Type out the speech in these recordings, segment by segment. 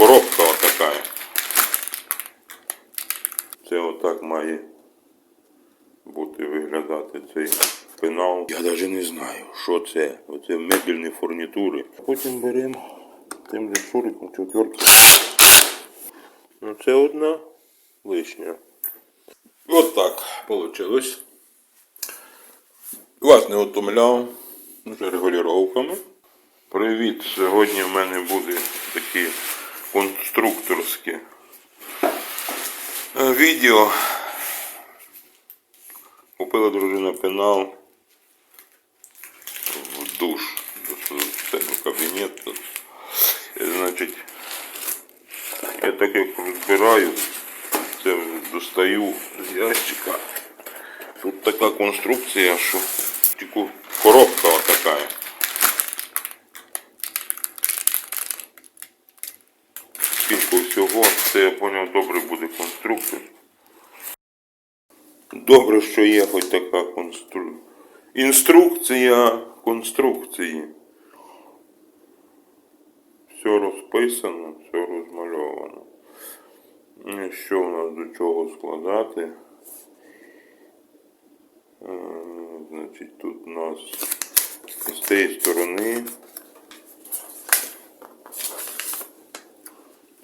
коробка отака. Це отак має бути виглядати цей пенал. Я навіть не знаю, що це. Оце мебельні фурнітури. Потім беремо тим же шуриком четвертку. Ну це одна лишня. От так вийшло. Вас не утомляв вже регулюваннями. Привіт! Сьогодні в мене буде такі конструкторські е, відео. Купила дружина пенал в душ до себе в кабінет. Тут. І, Значить, я так як розбираю, це достаю з ящика. Тут така конструкція, що тільки коробка отака. Це я поняв, добре буде конструктор. Добре, що є хоч така констру... інструкція конструкції. Все розписано, все розмальовано. І Що у нас до чого складати? Значить, тут у нас з цієї сторони.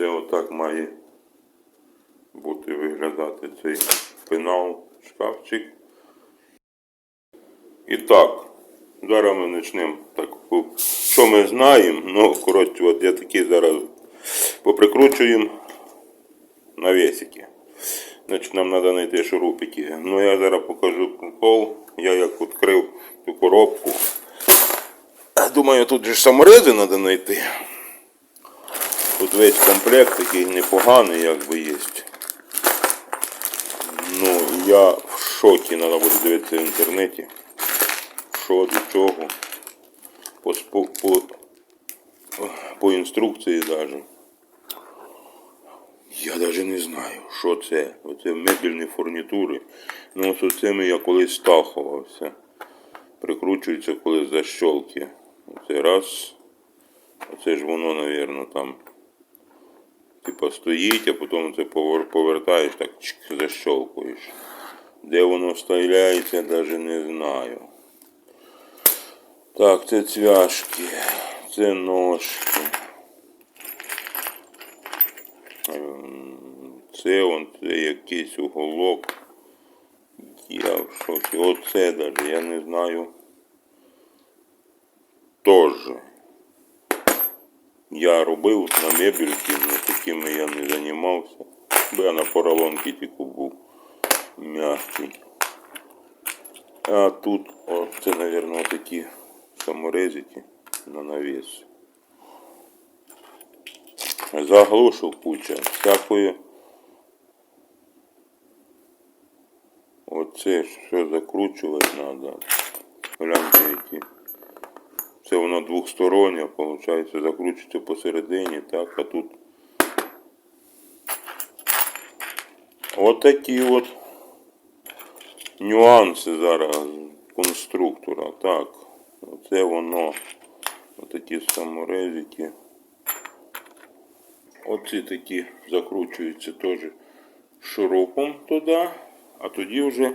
Це отак має бути виглядати цей пенал, шкафчик. І так, зараз ми почнемо так. Що ми знаємо? Ну, коротше, от я такий зараз поприкручуємо навесики. Значить, нам треба знайти шурупики. Ну я зараз покажу прикол. Я як відкрив ту коробку. Думаю, тут же саморези треба знайти. Тут весь комплект такий непоганий, якби є. Ну, я в шокі, треба буде дивитися в інтернеті. Що до чого. По, по, по інструкції навіть. Я навіть не знаю, що це. Оце мебельні фурнітури. Ну, ось оцими я колись сталкувався. Прикручується коли защолки. Оце раз. Оце ж воно, напевно, там. Типа стоїть, а потім це повертаєш, так чик, защолкуєш. Де воно вставляється, я навіть не знаю. Так, це цвяшки, це ножки. Ем, Це он, це якийсь уголок. Я в шокі. Оце даже, я не знаю. Тоже. Я робив на мебельки, але я не займався. Бо я на поролонці тільки був м'який. А тут, о, це, мабуть, такі саморезики на навіс. Заглушив куча всякої. Оце все закручувати треба. Гляньте які. Це воно двохстороннє, виходить, закручується посередині, так, а тут. От такі от нюанси зараз конструктора. Так, оце воно. Отакі саморезики. Оці такі закручуються теж шурупом туди, а тоді вже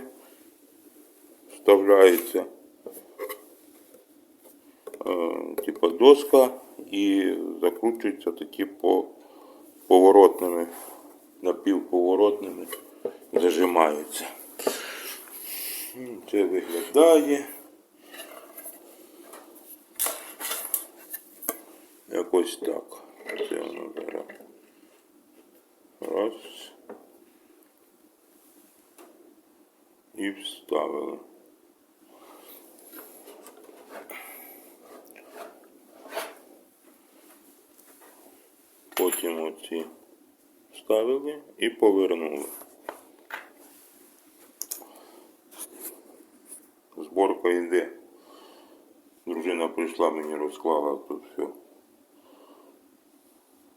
вставляється е, типа доска і закручується такі по поворотними, напівповоротними зажимаються. Це виглядає. Якось так. Це воно зараз. Раз. І вставили. Потім оці вставили і повернули. Зборка йде. Дружина прийшла, мені розклала тут все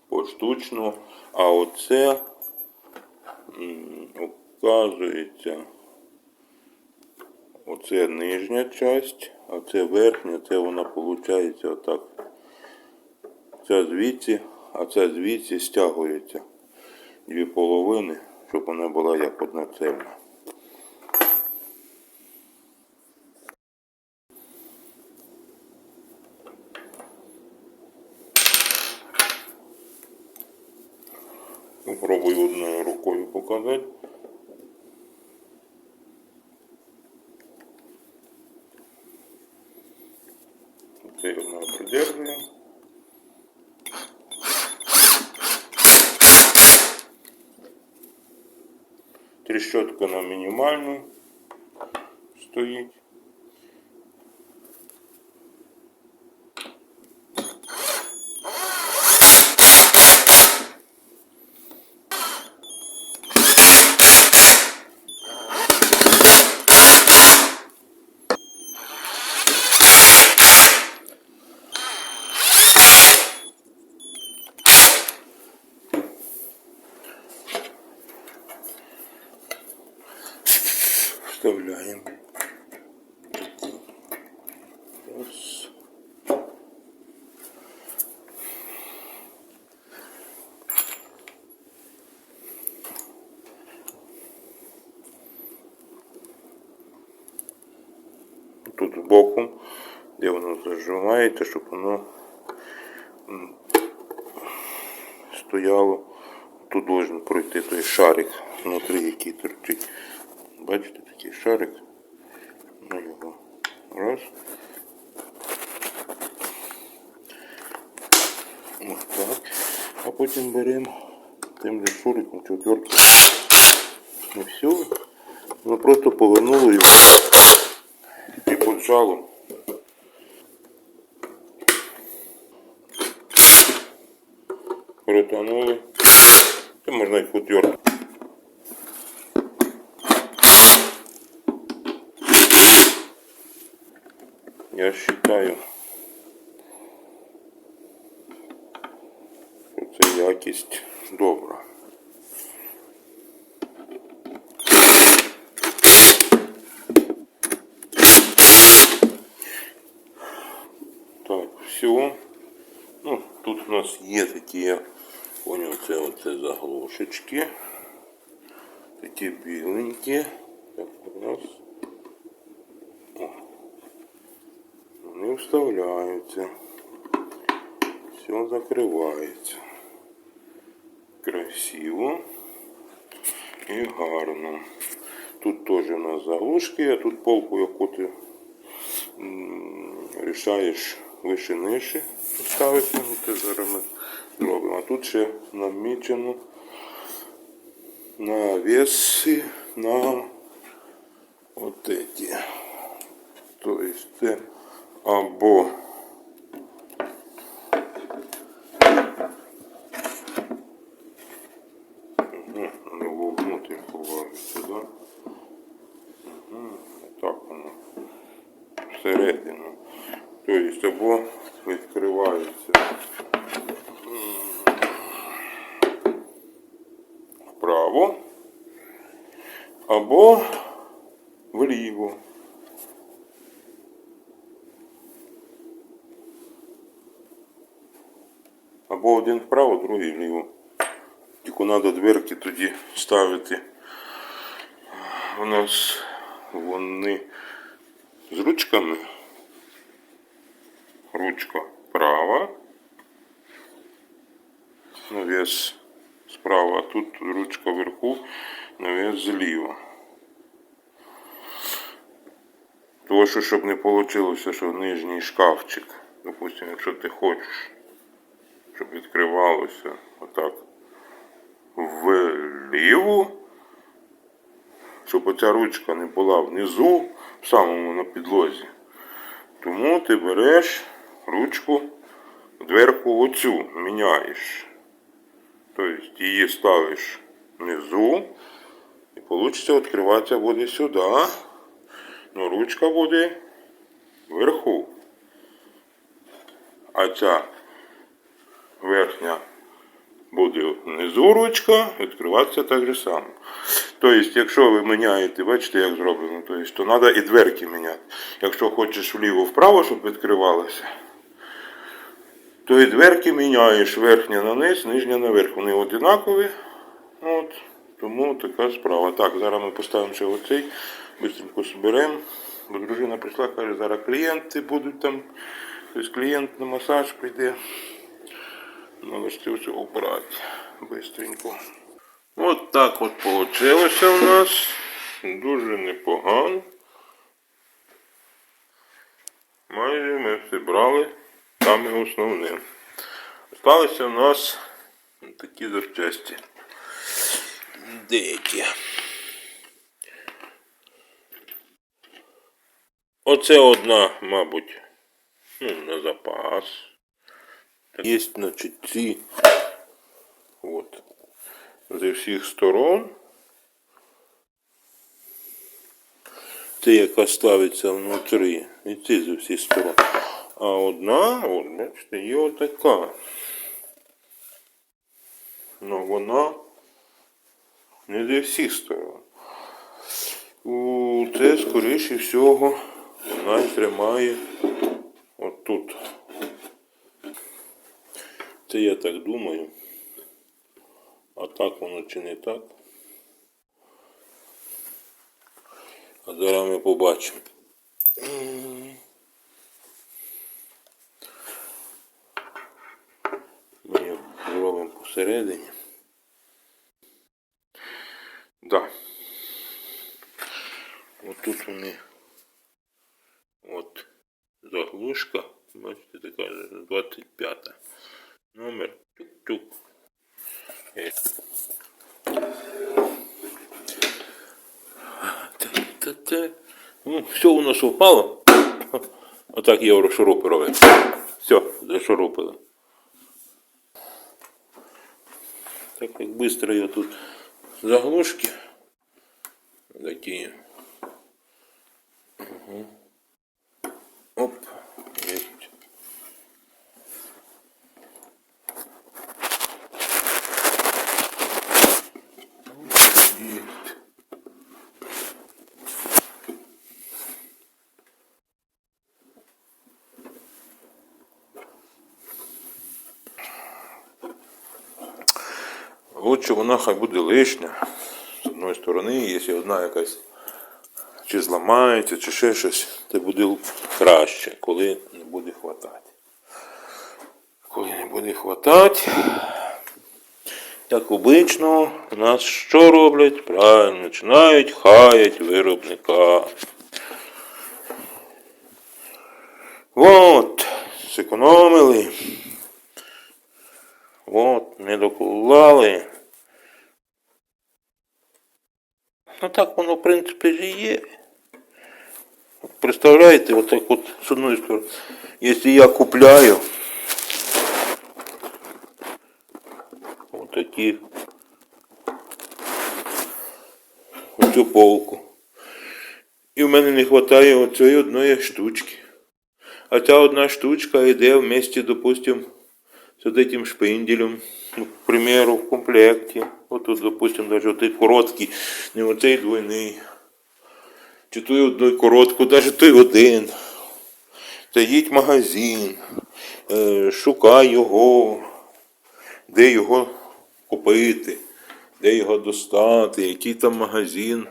поштучно. А оце, оказується, оце нижня часть, а це верхня, це вона виходить отак. Ця звідси, а це звідси стягується дві половини, щоб вона була як одноцельна. Попробую одною рукою показати. Це одна придержуємо. Трещотка на мінімальну стоїть. Вставляем. Раз. Тут збоку, де воно зажимаєте, щоб воно стояло. Тут должен пройти той шарик внутрі, який торчить. Бачите, такий шарик. Ну його. Раз. Ось так. А потім беремо тим же шуриком четверки. І все. Ми просто повернули його і поджало. Перетянули. Це можна і футьор. Я считаю, що це якість добра. Так, все. Ну, тут у нас є такі, я понял, це оце заглушечки. Такі біленькі. Так, раз. О. Вставляються. Все закривається. Красиво і гарно. Тут теж у нас заглушки, а тут полку, яку ти рішаєш вище нижче ставити. Ну, це зараз ми зробимо. А тут ще намічено на веси, на от эти. То есть це або вони вовнутрь ховаються, да? Угу. Так воно. Всередину. Тобто або відкривається вправо, або вліво. Або один вправо, другий вліво. Тільки треба дверки тоді ставити. У нас вони з ручками. Ручка права. Навес справа, а тут ручка вверху, навес зліва. Тому що, щоб не вийшло, що нижній шкафчик, допустимо, якщо ти хочеш, щоб відкривалося отак вліву, щоб оця ручка не була внизу, в самому на підлозі. Тому ти береш ручку, дверку оцю міняєш. Тобто її ставиш внизу і вийде відкриватися буде сюди. Ну, ручка буде вверху. А ця верхня буде внизу ручка, відкриватися так же само. Тобто, якщо ви міняєте, бачите, як зроблено, тобто, то треба і дверки міняти. Якщо хочеш вліво-вправо, щоб відкривалося, То і дверки міняєш верхня на низ, нижня наверх. Вони одинакові. От. Тому така справа. Так, зараз ми поставимо ще оцей, швидко зберемо. Бо дружина прийшла, каже, зараз клієнти будуть там. Тобто клієнт на масаж прийде. Це все убрати быстренько. От так от вийшло у нас. Дуже непогано. Майже ми все брали саме основне. Осталися у нас такі запчасті. Деякі. Оце одна, мабуть, ну, на запас. Є, значить, ці от, зі всіх сторон. Це яка ставиться внутрі. І ці зі всіх сторон. А одна, от, бачите, є отака. Ну вона не зі всіх сторон. Це, скоріше всього, вона тримає отут. Це я так думаю. А так воно чи не так? А зараз ми побачимо. Ми його зробимо посередині. Да. Отут вони. От заглушка. Бачите, така 25. Номер. Та-та-та. Ну, все у нас упало. Отак єврошурупи робить. Все, зашурупили. Так як быстро я тут заглушки. Такі. Угу. Оп. Есть. Есть. Лучше вона хай буде лишня. З одної сторони, якщо одна якась чи зламається, чи ще щось, це буде краще, коли не буде хватати. Коли не буде хватати, як обично, у нас що роблять? Правильно, починають хаять виробника. От, зекономили. От, не докували. Ну так воно, в принципі, ж і є. Представляєте, отак от з одної сторони, якщо я купляю отакі оцю полку. І в мене не вистачає оцієї одної штучки. А ця одна штучка йде вместе, допустим, с вот этим шпинделем, ну, к примеру, в комплекте. Вот тут, допустим, даже вот короткий, не оцей двойний. Чи той одної коротку, навіть той один. Та їдь магазин, е, шукай його, де його купити, де його достати, який там магазин.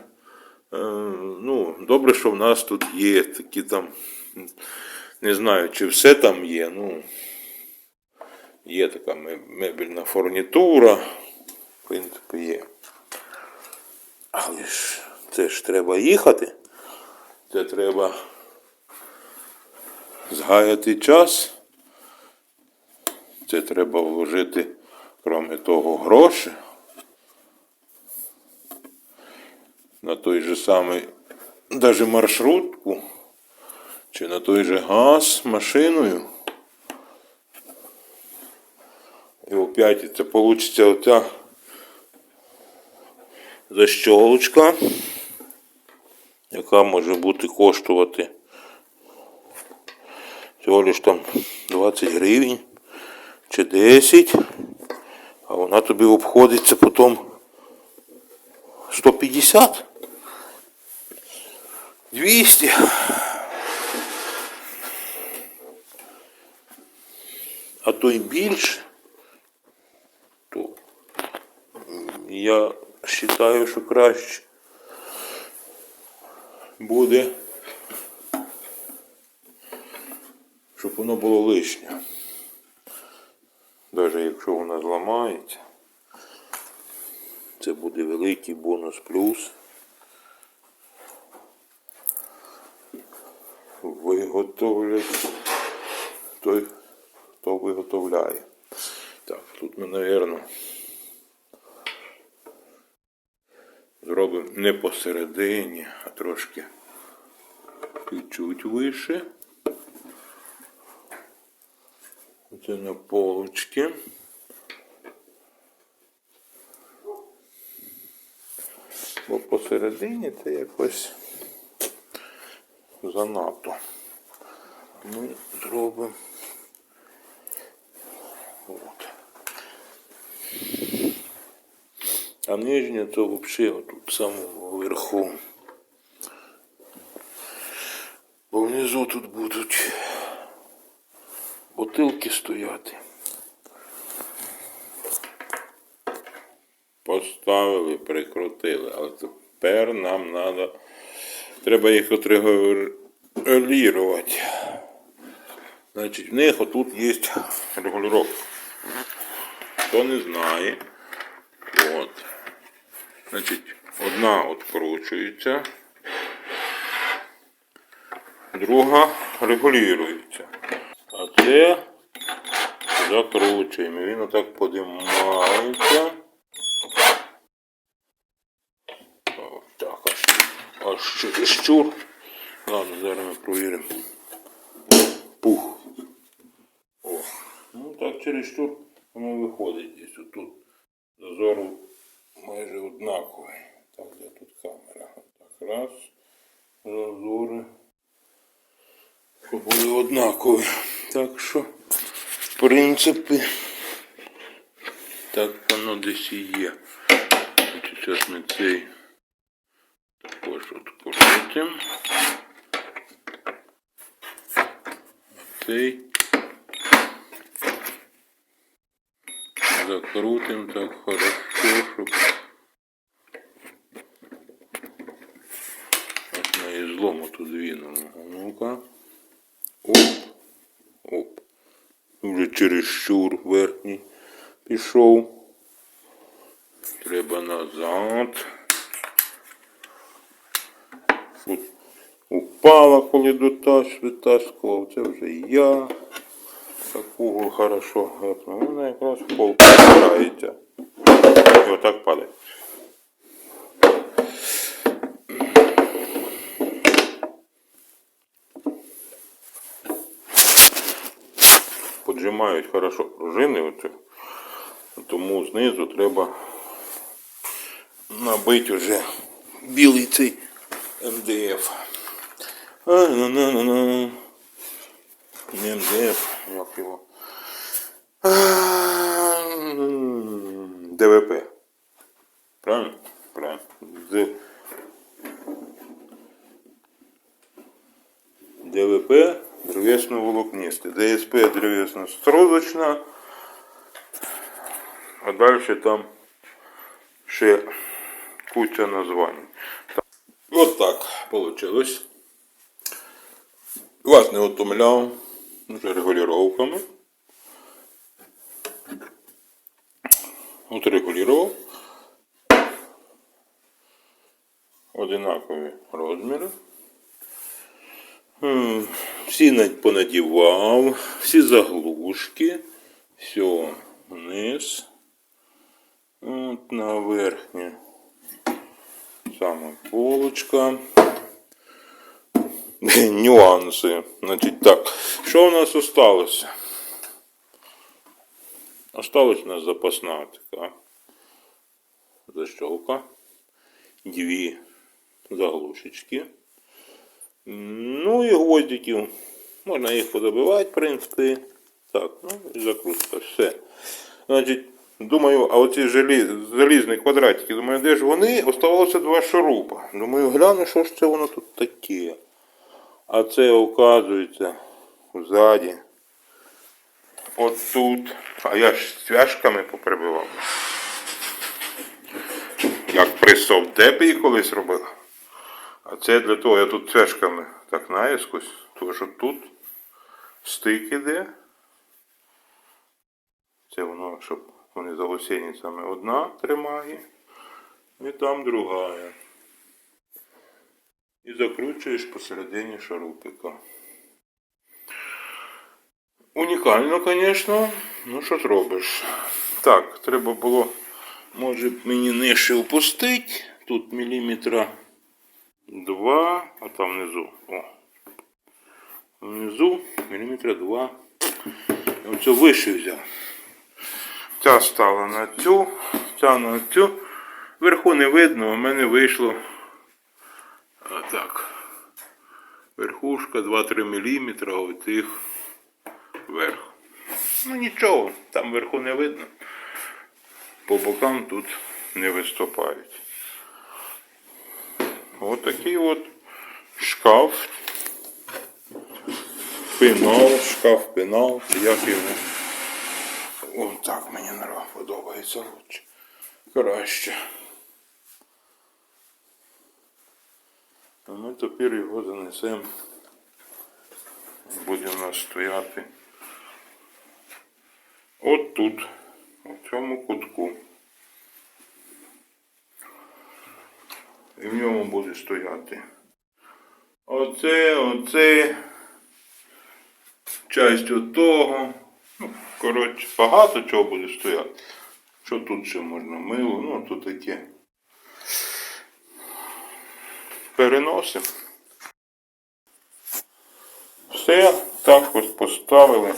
Е, ну, добре, що в нас тут є такі там, не знаю, чи все там є, ну. Є така ме- мебельна фурнітура, в принципі, є. Але ж це ж треба їхати. Це треба згаяти час. Це треба вложити, крім того, гроші. На той же самий, навіть маршрутку, чи на той же газ машиною. І опять це получиться оця защолочка, яка може бути коштувати всього лиш там 20 гривень чи 10, а вона тобі обходиться потім 150. 200. а то й більше, то я вважаю, що краще буде, щоб воно було лишнє. Навіть якщо вона зламається, це буде великий бонус плюс. Виготовлять той, хто виготовляє. Так, тут ми, мабуть, зробимо не посередині, а трошки чуть вище. Це на полочки. Бо посередині це якось занадто. Ми зробимо. От. А нижня то взагалі тут самого верху. Бо внизу тут будуть бутилки стояти. Поставили, прикрутили, але тепер нам треба. Треба їх отрегулювати. Значить, в них отут є регулювання. Хто не знає. Значить, одна відкручується, друга регулюється. А це закручуємо. Він отак подимається. Так, аж, аж щур. Ладно, зараз ми провіримо. Пух. О. Ну так через щур воно виходить десь отут. Зазору майже однаковий. Так, де тут камера? Так, раз. Зазори. Щоб були однакові. Так що, в принципі, так воно десь і є. Зараз ми цей також відкрутимо. Цей закрутим так хорошо, щоб От на ізлому тут двинемо. Ну-ка. Оп. Оп. Вже чересчур верхній пішов. Треба назад. Тут упала, коли дотаж витаскував. Це вже я. Такого хорошо гепнув. Вона якраз в пол опирається. І отак падає. Поджимають хорошо пружини, оце. тому знизу треба набити вже білий цей МДФ. А, на на на на МДФ, як його. ДВП. Правильно? Правильно. ДВП древесно-волокнистый. ДСП древесно-строзочна. А дальше там ще куча названь. Вот так получилось. Вас не утомляв вже регулировками. От регулював. Одинакові розміри. Всі понадівав, всі заглушки. Все, вниз. От на верхнє. Саме полочка. Нюанси. Значить так. Що у нас осталося? Осталась у нас запасна така защелка. Дві заглушечки. Ну і гвоздиків. Можна їх подобивати, в принципі. Так, ну і закрутка. Все. Значить, думаю, а оці залізні квадратики, думаю, де ж вони? Оставалося два шурупа. Думаю, гляну, що ж це воно тут таке. А це, оказується, ззаді от тут. А я ж цвяшками поприбивав. Як при совдепі колись робив. А це для того, я тут цвяшками так наїскось, тому що тут стик іде. Це воно, щоб вони за гусеницями одна тримає, і там друга. І закручуєш посередині шарупика. Унікально, звісно. Ну що зробиш? Так, треба було, може, мені нижче опустити. Тут міліметра два, а там внизу. О. Внизу міліметра два. Оце вище взяв. Ця стала на цю, ця на цю. Вверху не видно, у мене вийшло. Отак. Верхушка 2-3 мм, а оцих вверх. Ну нічого, там вверху не видно. По бокам тут не виступають. Ось такий от шкаф. Пенал, шкаф пенал, як його. О, так мені нрав, подобається. Краще. А ми тепер його занесемо. Буде у нас стояти. От тут, у цьому кутку. І в ньому буде стояти. Оце, оце. Часть от того. Ну, коротше, багато чого буде стояти. Що тут ще можна? Мило, ну тут таке. Переносимо. Все, так ось поставили.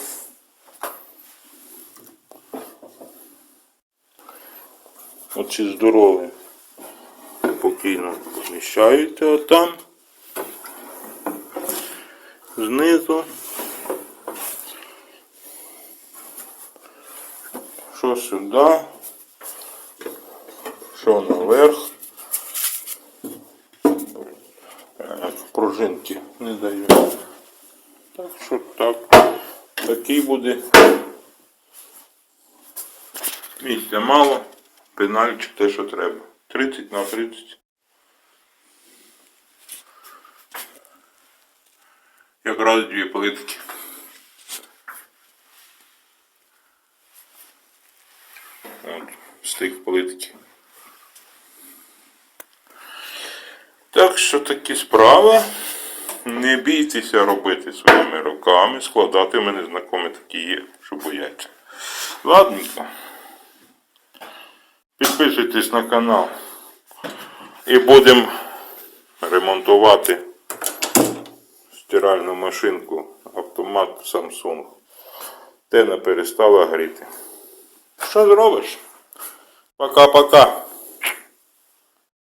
Оці здорові. Спокійно поміщаються отам. Знизу. Що сюди? Що наверх? Е, Пружинки не даю. Так що так. Такий буде. Місця мало. Пенальчик те, що треба. 30 на 30. Якраз дві плитки. От, стик плитки. Так що такі справи. Не бійтеся робити своїми руками, складати мене знайомі такі є, що бояться. Ладненько. Підписуйтесь на канал. І будемо ремонтувати стиральну машинку автомат Samsung. Тена перестала гріти. Що зробиш? Пока-пока.